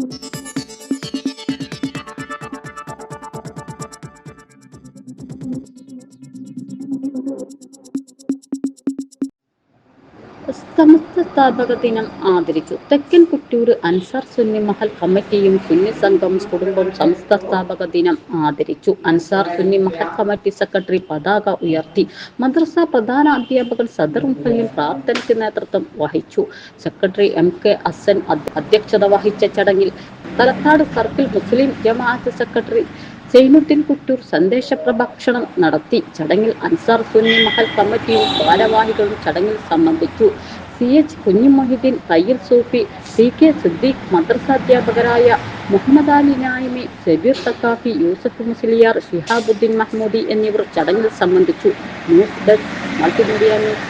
Thank you. സമസ്ത സ്ഥാപക ദിനം ആദരിച്ചു. തെക്കൻ കുറ്റൂർ അൻസാർ സുന്നി മഹൽ കമ്മിറ്റിയും സുന്നി സംഘം കുടുംബം സമസ്ത സ്ഥാപക ദിനം ആദരിച്ചു. അൻസാർ സുന്നി മഹൽ കമ്മിറ്റി സെക്രട്ടറി പതാക ഉയർത്തി. മദ്രസ പ്രധാന അധ്യാപകൻ സദർ മുഹലിൻ പ്രാർത്ഥനയ്ക്ക് നേതൃത്വം വഹിച്ചു. സെക്രട്ടറി എം കെ അസൻ അധ്യക്ഷത വഹിച്ച ചടങ്ങിൽ Thalakkad circle Muslim Jamaath secretary Zainuddin Kuttoor സന്ദേശ പ്രഭാഷണം നടത്തി ചടങ്ങിൽ അൻസാർ സുന്നി മഹൽ കമ്മിറ്റിയും ഭാരവാഹികളും ചടങ്ങിൽ സംബന്ധിച്ചു. സി എച്ച് കുഞ്ഞുമൊഹിദ്ദീൻ തയ്യൽ സൂഫി സി കെ സിദ്ദീഖ് മദ്രസാധ്യാപകരായ മുഹമ്മദ് അലി നായിമി സബീർ തക്കാഫി യൂസഫ് മുസ്ലിയാർ ഷിഹാബുദ്ദീൻ മഹ്മൂദി എന്നിവർ ചടങ്ങിൽ സംബന്ധിച്ചു. News desk multimedia news.